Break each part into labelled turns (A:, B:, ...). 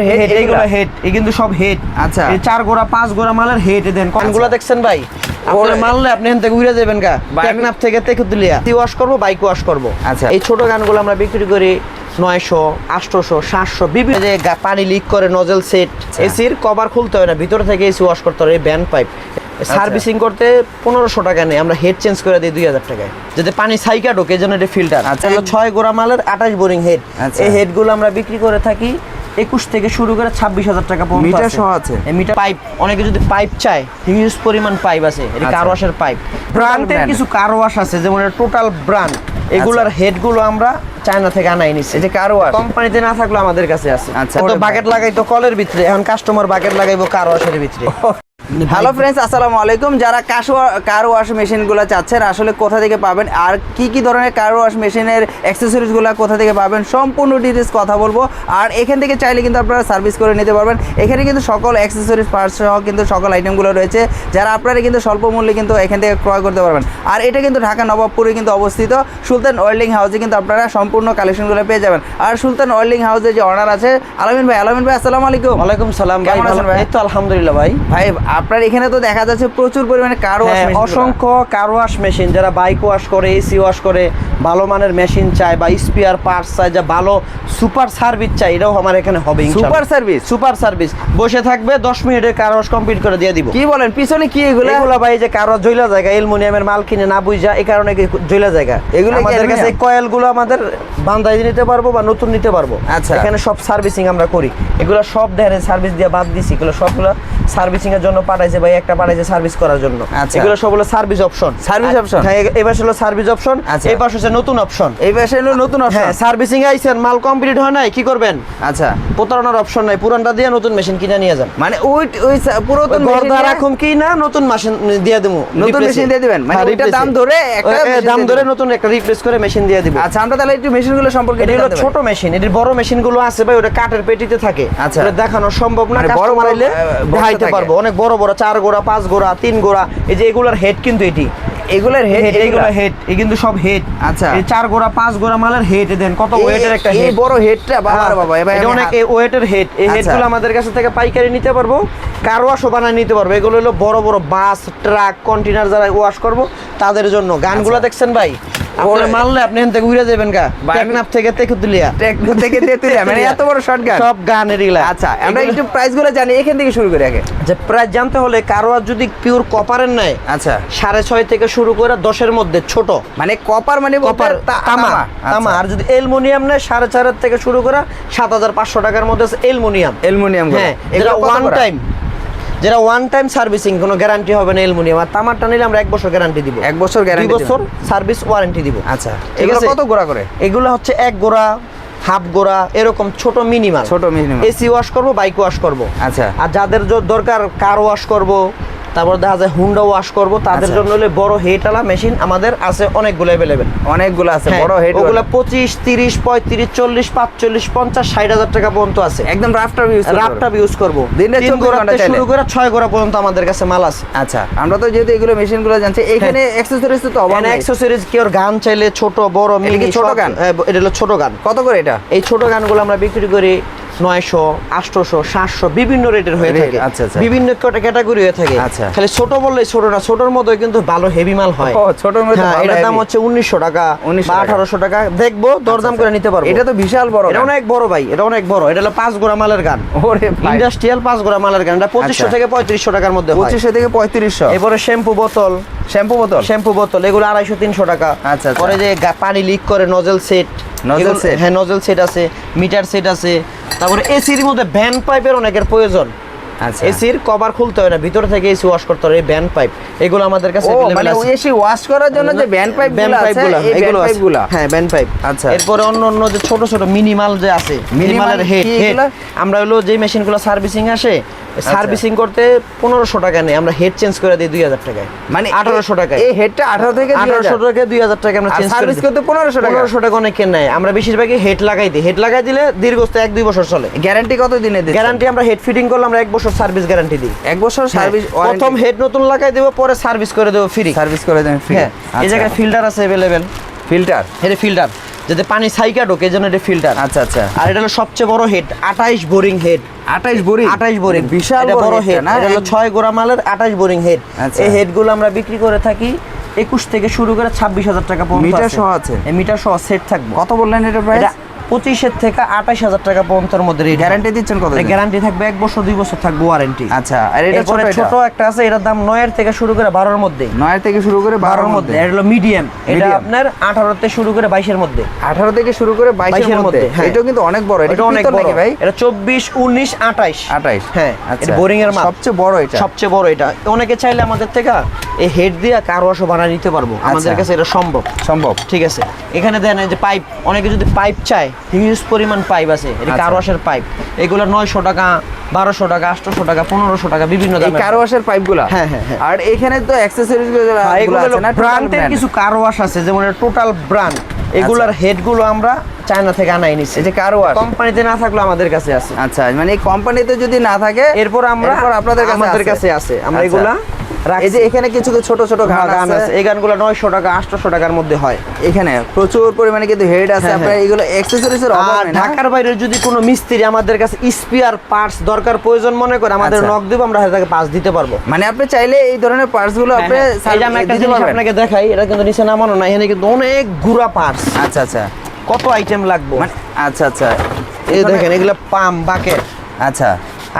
A: এগুলোর হেড
B: এগুলো। হেড এই কিন্তু সব হেড
A: আচ্ছা।
B: এই চার গোড়া পাঁচ গোড়া মালের হেড দেন। কোনগুলো দেখছেন ভাই? আপনারা মানলে আপনি এখান থেকে উড়ে যাবেন গা?
A: নাপ
B: টেকনাফ থেকে তেকুতুলিয়া ওয়াশ করব বাইক ওয়াশ করব।
A: আচ্ছা।
B: এই ছোট গানগুলো আমরা বিক্রি করি। নয়শো আটশোশো সাতশো বিভিন্ন যে পানি লিক করে নজল সেট। এসির কভার খুলতে হয় না ভিতরে থেকে এসি ওয়াশ করতে হয় ব্যান্ড পাইপ। সার্ভিসিং করতে পনেরোশো টাকা নেই আমরা হেড চেঞ্জ করে দিই দুই হাজার টাকায় যাতে পানি সাইকা ঢোকে জন্য এটা ফিল্টার
A: আচ্ছা।
B: ছয় গোড়া মালের আঠাশ বোরিং হেড
A: আচ্ছা।
B: এই হেডগুলো আমরা বিক্রি করে থাকি একুশ থেকে শুরু করে ছাব্বিশ হাজার টাকা পর্যন্ত
A: মিটার। সহ আছে?
B: মিটার পাইপ অনেকে যদি পাইপ চায় হিউজ পরিমাণ পাইপ আছে এটা
A: আচ্ছা।
B: কার ওয়াশের পাইপ ব্র্যান্ডের কিছু কার ওয়াশ আছে যেমন টোটাল ব্র্যান্ড এগুলার হেডগুলো আমরা চায়না থেকে আনাই নিছি।
A: এটা কার
B: কোম্পানিতে না থাকলে আমাদের কাছে আছে।
A: আচ্ছা।
B: তো বাকেট লাগাই তো কলের ভিতরে। এখন কাস্টমার বাকেট লাগাইবো কার ভিতরে।
A: হ্যালো ফ্রেন্ডস আসসালামু আলাইকুম। যারা কাশ কার ওয়াশ মেশিনগুলো চাচ্ছেন আসলে কোথা থেকে পাবেন আর কি কি ধরনের কার ওয়াশ মেশিনের অ্যাক্সেসরিজগুলো কোথা থেকে পাবেন সম্পূর্ণ ডিটেলস কথা বলব। আর এখান থেকে চাইলে কিন্তু আপনারা সার্ভিস করে নিতে পারবেন। এখানে কিন্তু সকল অ্যাক্সেসরিজ পার্টস সহ কিন্তু সকল আইটেমগুলো রয়েছে। যারা আপনারা কিন্তু স্বল্প মূল্যে কিন্তু এখান থেকে ক্রয় করতে পারবেন। আর এটা কিন্তু ঢাকা নবাবপুরে কিন্তু অবস্থিত। সুলতান ওয়েল্ডিং হাউসে কিন্তু আপনারা সম্পূর্ণ কালেকশনগুলো পেয়ে যাবেন। আর সুলতান ওয়েল্ডিং হাউসে যে অনার আছে আলামিন ভাই। আলামিন ভাই আসসালামু আলাইকুম।
B: ওয়ালাইকুম সালাম ভাই? এই তো আলহামদুলিল্লাহ ভাই।
A: ভাই আপনার এখানে তো দেখা যাচ্ছে প্রচুর পরিমাণে কার ওয়াশ
B: হ্যাঁ, অসংখ্য কার ওয়াশ মেশিন যারা বাইক ওয়াশ করে এসি ওয়াশ করে ভালো মানের মেশিন চায় বা স্পিয়ার পার্টস চায় যা ভালো সুপার সার্ভিস চাই এটাও আমার এখানে হবে
A: সুপার সার্ভিস
B: সুপার সার্ভিস বসে থাকবে দশ মিনিটের কার ওয়াশ কমপ্লিট করে দিয়ে দিব।
A: কি বলেন পিছনে কি এগুলো?
B: এগুলো ভাই যে কারও জইলা জায়গা অ্যালুমিনিয়ামের মাল কিনে না বুঝা এই কারণে কি জইলা জায়গা
A: এগুলো
B: আমাদের কাছে
A: অ্যালুমিনিয়াম?
B: কয়েলগুলো আমাদের বান্ধাই নিতে পারব বা নতুন নিতে পারব।
A: আচ্ছা।
B: এখানে সব সার্ভিসিং আমরা করি। এগুলো সব দেখেন সার্ভিস দিয়ে বাদ দিছি এগুলো সবগুলো সার্ভিসিং এর জন্য পাঠাইছে ভাই একটা পাঠাইছে সার্ভিস করার জন্য।
A: আচ্ছা।
B: এগুলো সব হলো সার্ভিস অপশন
A: Service option?
B: হ্যাঁ এ- এবার হলো সার্ভিস অপশন। এই পাশে হচ্ছে নতুন অপশন
A: এই পাশে হলো নতুন
B: হ্যাঁ সার্ভিসিং আইছেন মাল কমপ্লিট হয় নাই কি করবেন?
A: আচ্ছা।
B: প্রতারণার অপশন নাই পুরানটা দিয়ে নতুন মেশিন কিনে নিয়ে যান।
A: মানে ওই ওই পুরাতন
B: গর্দা রাখুন কি না নতুন মেশিন দিয়ে দেবো
A: নতুন
B: এ।
A: দিয়ে দিবেন? মানে
B: হ্যাঁ,
A: ওইটার
B: replace
A: দাম ধরে একটা
B: দাম ধরে নতুন একটা রিপ্লেস করে মেশিন দিয়ে দিব।
A: আচ্ছা আমরা তাহলে একটু মেশিনগুলো সম্পর্কে
B: এটা হলো ছোট মেশিন এটির বড় মেশিনগুলো আছে ভাই ওটা কাঠের পেটিতে থাকে।
A: আচ্ছা।
B: দেখানো সম্ভব না
A: মানে বড়
B: মারাইলে দেখাইতে পারব। অনেক বড় বড় চার গোড়া পাঁচ গোড়া তিন গোড়া এই যে এগুলার হেড কিন্তু এটি।
A: এগুলোর হেড
B: হেড এগুলো হেড এই কিন্তু সব হেড
A: আচ্ছা।
B: এই চার গোড়া পাঁচ গোড়া মালের হেড দেন কত ওয়েটের একটা
A: এই বড় হেডটা বাবা বাবা
B: এটা অনেক ওয়েটের হেড এই
A: আচ্ছা।
B: হেডগুলো আমাদের কাছে থেকে পাইকারি নিতে পারব। কার ওয়াশও বানায় নিতে পারব। এগুলো হলো বড় বড় বাস ট্রাক কন্টেনার যারা ওয়াশ করব তাদের জন্য। গানগুলো দেখছেন ভাই? আপনারা মারলে আপনি এখান থেকে উড়ে যাবেন গা। টেকনাফ থেকে তেকুতুলিয়া
A: টেকনো থেকে তেতুলিয়া মানে এত বড় শর্টগান
B: সব গান এগুলা।
A: আচ্ছা আমরা একটু প্রাইসগুলো জানি এখান থেকে শুরু করি আগে।
B: যে প্রায় জানতে হলে কারোয়ার যদি পিওর কপারের নেয়
A: আচ্ছা।
B: সাড়ে ছয় থেকে শুরু করে দশের মধ্যে ছোট।
A: মানে কপার মানে
B: কপার
A: তা-
B: তামা
A: আচ্ছা।
B: তামা। আর যদি অ্যালুমিনিয়াম নেয় সাড়ে চারের থেকে শুরু করে সাত হাজার পাঁচশো টাকার মধ্যে অ্যালুমিনিয়াম
A: অ্যালুমিনিয়াম
B: হ্যাঁ যেটা ওয়ান টাইম যেটা ওয়ান টাইম সার্ভিসিং কোনো গ্যারান্টি হবে না অ্যালুমিনিয়াম। আর তামারটা নিলে আমরা এক বছর গ্যারান্টি দিব।
A: এক বছর
B: গ্যারান্টি বছর সার্ভিস ওয়ারেন্টি দিব।
A: আচ্ছা এগুলো কত গোড়া করে?
B: এগুলো হচ্ছে এক গোড়া হাফ গোড়া এরকম ছোট মিনিমাল
A: ছোট মিনিমাল
B: এসি ওয়াশ করব বাইক ওয়াশ করব।
A: আচ্ছা।
B: আর যাদের দরকার কার ওয়াশ করব তারপর দেখা যায় হুন্ডা ওয়াশ করব। তাদের
A: আচ্ছা।
B: জন্য হলে বড় হেটওয়ালা মেশিন আমাদের আছে অনেকগুলো অ্যাভেলেবেল
A: অনেকগুলো আছে বড় হেড
B: ওগুলো পঁচিশ তিরিশ পঁয়ত্রিশ চল্লিশ পাঁচচল্লিশ পঞ্চাশ ষাট হাজার টাকা পর্যন্ত আছে।
A: একদম রাফটার ইউজ
B: রাফটাপ ইউজ করব।
A: দিনে
B: তিন
A: 24
B: গোড়া
A: ঘণ্টা
B: থেকে শুরু করে ছয় গোড়া পর্যন্ত আমাদের কাছে মাল আছে।
A: আচ্ছা আমরা তো যেহেতু এগুলো মেশিনগুলো জানছি এখানে অ্যাক্সেসরিজ তো নেই।
B: অ্যাক্সেসরিজ কি ওর গান চাইলে ছোট বড় মিনি
A: ছোট গান?
B: হ্যাঁ, এটা হলো ছোট গান।
A: কত করে এটা?
B: এই ছোট গানগুলো আমরা বিক্রি করি নয়শো আটশোশো সাতশো বিভিন্ন রেটের হয়ে থাকে।
A: আচ্ছা, আচ্ছা।
B: বিভিন্ন ক্যাটাগরি হয়ে থাকে।
A: আচ্ছা।
B: খালি ছোট বললে ছোট না ছোটর মধ্যে কিন্তু ভালো হেভি মাল হয়।
A: ছোটর মধ্যে
B: হ্যাঁ, এটার দাম হচ্ছে উনিশশো টাকা
A: 1900
B: বা আঠারোশো টাকা। দেখব দরদাম করে নিতে পারব।
A: এটা তো বিশাল বড়
B: এটা অনেক বড় ভাই এটা অনেক বড়। এটা হলো পাঁচ গোড়া মালের গান। ইন্ডাস্ট্রিয়াল পাঁচ গোড়া মালের গান। এটা পঁচিশশো
A: আচ্ছা।
B: থেকে পঁয়ত্রিশশো টাকার মধ্যে
A: পঁচিশশো থেকে পঁয়ত্রিশশো।
B: এরপরে শ্যাম্পু বোতল।
A: শ্যাম্পু বোতল?
B: শ্যাম্পু বোতল এগুলো আড়াইশো তিনশো টাকা।
A: আচ্ছা, আচ্ছা।
B: পরে যে পানি লিক করে নজেল সেট
A: Nozzle set?
B: হ্যাঁ নজেল সেট আছে মিটার সেট আছে। তারপরে এসির মধ্যে ভ্যান পাইপের অনেকের প্রয়োজন।
A: আচ্ছা।
B: এসির কভার খুলতে হয় না ভিতরে থেকে এসি ওয়াশ করতে হয় এই ব্যান্ড পাইপ। এগুলো আমাদের কাছে
A: মানে এসি ওয়াশ করার জন্য যে ভ্যান পাইপ
B: পাইপগুলো, এগুলো আছে। হ্যাঁ ভ্যান পাইপ।
A: আচ্ছা।
B: এরপরে অন্য অন্য যে ছোট ছোট মিনিমাল যে আছে মিনিমালের হেড হেড আমরা হলো যে মেশিনগুলো সার্ভিসিং আসে। সার্ভিসিং করতে পনেরোশো টাকা নেই আমরা হেড চেঞ্জ করে দিই দুই হাজার টাকায়।
A: মানে
B: আঠারোশো টাকায়।
A: এই হেডটা আঠারো থেকে
B: আঠারোশো টাকা দুই হাজার টাকা আমরা চেঞ্জ
A: service করতে 1500 টাকা?
B: পনেরোশো টাকা অনেকে নেয়? আমরা বেশিরভাগই হেড লাগাই দিই। হেড লাগাই দিলে দীর্ঘস্থায়ী এক দুই বছর চলে।
A: গ্যারান্টি কত দিনে দিচ্ছেন?
B: গ্যারান্টি আমরা হেড ফিটিং করলে আমরা এক বছর সার্ভিস গ্যারান্টি দিই।
A: এক বছর সার্ভিস
B: হ্যাঁ, প্রথম হেড নতুন লাগাই দেবো পরে সার্ভিস করে দেবো ফ্রি
A: সার্ভিস করে দেন ফ্রি
B: হ্যাঁ এই জায়গায় ফিল্টার আছে অ্যাভেলেবেল
A: ফিল্টার
B: এটা ফিল্টার যাতে পানি সাইকা ঢোকে যেন এটা ফিল্টার
A: আচ্ছা আচ্ছা।
B: আর এটা হলো সবচেয়ে বড় হেড আঠাইশ বোরিং হেড
A: আঠাইশ বোরিং
B: আঠাইশ বোরিং
A: বিশাল
B: বড় হেড
A: না?
B: এটা হলো ছয় গোড়া মালের আঠাইশ বোরিং হেড
A: আচ্ছা।
B: এই হেডগুলো আমরা বিক্রি করে থাকি একুশ থেকে শুরু করে ছাব্বিশ হাজার টাকা পর্যন্ত
A: মিটার। সহ আছে?
B: এই মিটার সহ সেট থাকবে।
A: কত বললেন এটা প্রাইস
B: এটা পঁচিশের থেকে আঠাশ হাজার টাকা পর্যন্তর মধ্যে
A: গ্যারান্টি দিচ্ছেন কত
B: গ্যারান্টি থাকবে এক বছর দুই বছর থাকবে ওয়ারেন্টি
A: আচ্ছা আর এটা ছোট
B: ছোট একটা আছে এটার দাম নয়ের থেকে শুরু করে বারোর মধ্যে।
A: নয় থেকে শুরু করে
B: বারোর মধ্যে এটা হলো মিডিয়াম এটা। আপনার আঠারোতে শুরু করে বাইশের মধ্যে।
A: আঠারো থেকে শুরু করে বাইশের মধ্যে।
B: হ্যাঁ।
A: এটাও কিন্তু অনেক বড়। এটা
B: এটা অনেক বড়।
A: ভাই?
B: এটা চব্বিশ উনিশ আঠাইশ
A: আঠাইশ
B: হ্যাঁ
A: আচ্ছা।
B: বোরিং এর মাল
A: সবচেয়ে বড় এটা।
B: সবচেয়ে বড় এটা। অনেকে চাইলে আমাদের থেকে এই হেড দিয়ে কার ওয়াশও বানিয়ে নিতে পারব। আমাদের
A: আচ্ছা।
B: কাছে এটা সম্ভব।
A: সম্ভব।
B: ঠিক আছে। এখানে দেন যে পাইপ অনেকে যদি পাইপ চায় হিউজ পরিমাণ পাইপ আছে। এটা
A: আচ্ছা।
B: কার ওয়াশের পাইপ। এগুলো নয়শো টাকা বারোশো টাকা আটশোশো টাকা পনেরোশো টাকা বিভিন্ন দামে
A: কার ওয়াশের পাইপগুলো?
B: হ্যাঁ, হ্যাঁ, হ্যাঁ।
A: আর এখানে তো
B: অ্যাকসেসরিজগুলো এগুলো
A: আছে না?
B: ব্র্যান্ডের কিছু কার ওয়াশ আছে যেমন টোটাল ব্র্যান্ড এগুলার হেডগুলো আমরা চায়না থেকে আনাই
A: এই যে কারওয়াশ।
B: কোম্পানিতে না থাকলে আমাদের কাছে আছে।
A: আচ্ছা মানে এই কোম্পানিতে যদি না থাকে
B: এরপর আমরা
A: আপনাদের কাছে
B: আমাদের। কাছে আছে। আমরা
A: আচ্ছা।
B: এগুলা
A: এই যে এখানে কিছু কিছু ছোট ছোট গান
B: গান আছে। এই গানগুলো নয়শো টাকা আটশোশো টাকার মধ্যে হয়।
A: এখানে প্রচুর পরিমাণে কিন্তু হেড আছে।
B: হ্যাঁ,
A: আপনার
B: হ্যাঁ।
A: এগুলো অ্যাকসেসরিজের অভাব
B: ঢাকার বাইরে যদি কোনো মিস্ত্রি আমাদের কাছে স্পিয়ার পার্টস দরকার প্রয়োজন মনে করে আমাদের
A: আচ্ছা।
B: নক দেবো আমরা তাকে পাস দিতে পারব।
A: মানে আপনি চাইলে এই ধরনের পার্টসগুলো আপনি
B: হ্যাঁ, হ্যাঁ। এই যে আমি একটা জিনিস আপনাকে দেখাই এটা কিন্তু নিচে নামানো না এখানে কিন্তু অনেক গুড়া পার্টস
A: আচ্ছা আচ্ছা।
B: কত আইটেম লাগবে?
A: মানে আচ্ছা আচ্ছা।
B: এই দেখেন এগুলো পাম বাকেট।
A: আচ্ছা।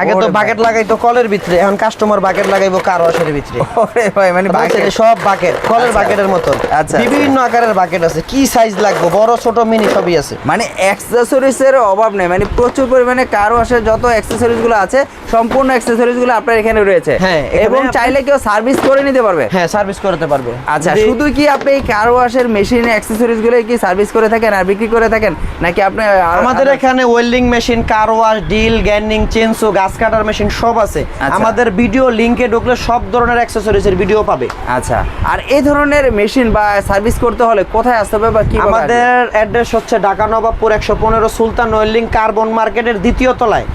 B: আগে তো বাকেট লাগাইতো কলের ভিতরে এখন কাস্টমার বাকেট লাগাইবো কার ওয়াশের ভিতরে।
A: ওরে ভাই মানে
B: বাকেট সব বাকেট কলের
A: আচ্ছা।
B: বাকেটের মতো।
A: আচ্ছা।
B: বিভিন্ন আকারের বাকেট আছে কি সাইজ লাগবে বড় ছোট মিনি সবই আছে।
A: মানে অ্যাক্সেসরিজ এর অভাব নেই মানে প্রচুর পরিমাণে কার ওয়াশের যত অ্যাক্সেসরিজগুলো আছে সম্পূর্ণ অ্যাক্সেসরিজগুলো আপনার এখানে রয়েছে।
B: হ্যাঁ,
A: এবং চাইলে কেউ সার্ভিস করে নিতে পারবে।
B: হ্যাঁ সার্ভিস করতে পারবে।
A: আচ্ছা শুধু কি আপনি এই কার ওয়াশের মেশিন অ্যাক্সেসরিজগুলো কি সার্ভিস করে থাকেন আর বিক্রি করে থাকেন? নাকি আপনি
B: আমাদের এখানে welding machine car wash drill grinding chainsaw গাছ কাটার মেশিন সব আছে।
A: আচ্ছা।
B: আমাদের ভিডিও লিংকে ঢুকলে সব ধরনের অ্যাক্সেসরিজ এর ভিডিও পাবে।
A: আচ্ছা। আর এই ধরনের মেশিন বা সার্ভিস করতে হলে কোথায় আসতে হবে বা কি
B: আমাদের অ্যাড্রেস হচ্ছে ঢাকা নবাবপুর একশো পনেরো সুলতান ওয়েল্ডিং কার্বন মার্কেটের দ্বিতীয় তলায়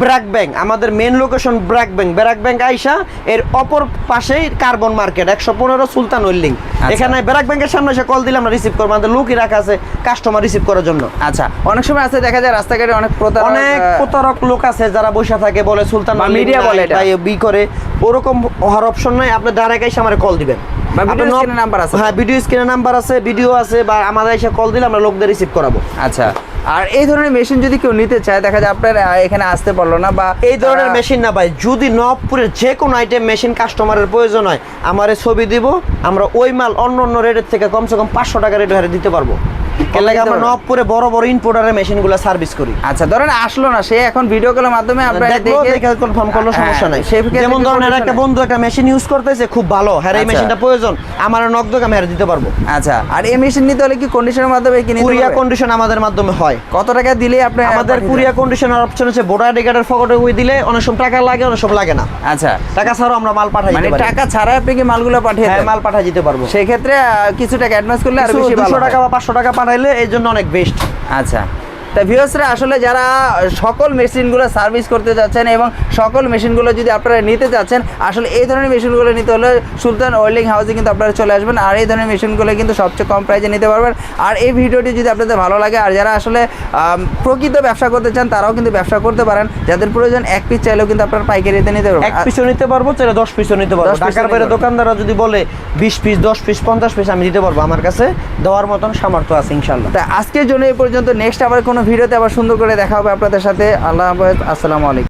B: ব্র্যাক ব্যাংক। আমাদের main location BRAC bank. BRAC bank আইসা এর অপর পাশেই কার্বন মার্কেট একশো পনেরো সুলতান ওয়েল্ডিং এখানে ব্র্যাক ব্যাংকের সামনে এসে কল দিলে আমরা রিসিভ করব। আমাদের লোকই রাখা আছে কাস্টমার রিসিভ করার জন্য।
A: আচ্ছা অনেক সময় আছে দেখা যায় রাস্তাঘাটে অনেক প্রতারক
B: অনেক প্রতারক লোক আছে যারা বসে থাকে বলে সুলতান নাই,
A: বলে এটা।
B: বি করে। ওরকম হওয়ার অপশন নাই। আপনি ডাইরেক্ট এসে আমার কল দিবেন।
A: number আছে।
B: হ্যাঁ ভিডিও স্ক্রিনে নাম্বার আছে ভিডিও আছে বা আমাদের এসে কল দিলে আমরা লোকদের রিসিভ করাবো।
A: আচ্ছা। আর এই ধরনের মেশিন যদি কেউ নিতে চায় দেখা যায় আপনার এখানে আসতে পারল না বা
B: এই ধরনের মেশিন না ভাই যদি নবপুরের যে কোনো আইটেম মেশিন কাস্টমারের প্রয়োজন হয় আমার ছবি দিব আমরা ওই মাল অন্য অন্য রেটের থেকে কমসে কম পাঁচশো টাকা রেট হারে দিতে পারব। আমরা নবপুরে বড় বড় ইম্পোর্টারের মেশিনগুলো সার্ভিস করি।
A: আচ্ছা ধরেন আসলো না সে এখন ভিডিও কলের মাধ্যমে আপনার
B: দেখে কনফার্ম করল
A: হ্যাঁ,
B: সমস্যা নাই। যেমন ধরেন
A: সমস্যা
B: একটা বন্ধু একটা মেশিন ইউজ করতেছে খুব ভালো। হ্যাঁ এই
A: আচ্ছা।
B: মেশিনটা প্রয়োজন। আমার নক আমি দিতে পারব।
A: আচ্ছা আর এই মেশিন নিতে হলে কি কন্ডিশনের মাধ্যমে কি
B: কুরিয়া কন্ডিশন আমাদের মাধ্যমে হয়।
A: কত টাকা দিলে আপনি
B: আমাদের কুরিয়া কন্ডিশনের অপশন ওই দিলে অনেক সময় টাকা লাগে অনেক সময় লাগে না।
A: আচ্ছা।
B: টাকা ছাড়াও আমরা মাল পাঠাই
A: মানে টাকা ছাড়া আপনি কি মালগুলো পাঠিয়ে
B: হ্যাঁ মাল পাঠাই দিতে পারব।
A: সেই ক্ষেত্রে কিছু টাকা অ্যাডভান্স করলে আর বেশি ভালো
B: টাকা বা পাঁচশো টাকা পাঠাইলে এই জন্য অনেক বেস্ট
A: আচ্ছা। তা ভিউয়ার্সরা আসলে যারা সকল মেশিনগুলো সার্ভিস করতে যাচ্ছেন এবং সকল মেশিনগুলো যদি আপনারা নিতে চাচ্ছেন আসলে এই ধরনের মেশিনগুলো নিতে হলে সুলতান ওয়েল্ডিং হাউসে কিন্তু আপনারা চলে আসবেন আর এই ধরনের মেশিনগুলো কিন্তু সবচেয়ে কম প্রাইসে নিতে পারবেন। আর এই ভিডিওটি যদি আপনাদের ভালো লাগে আর যারা আসলে প্রকৃত ব্যবসা করতে চান তারাও কিন্তু ব্যবসা করতে পারেন। যাদের প্রয়োজন এক পিস চাইলেও কিন্তু আপনারা পাইকারিতে নিতে পারবেন।
B: এক পিসও নিতে পারব চাইলে দশ পিসও নিতে পারব।
A: 10
B: ঢাকার বাইরে দোকানদাররা যদি বলে বিশ পিস দশ পিস পঞ্চাশ পিস আমি দিতে পারব। আমার কাছে দেওয়ার মতন সামর্থ্য আছে ইনশাল্লাহ
A: তা আজকের জন্য এই পর্যন্ত। নেক্সট আবার কোনো ভিডিওতে আবার সুন্দর করে দেখা হবে আপনাদের সাথে। আল্লাহ হাফেজ। আসসালামু আলাইকুম।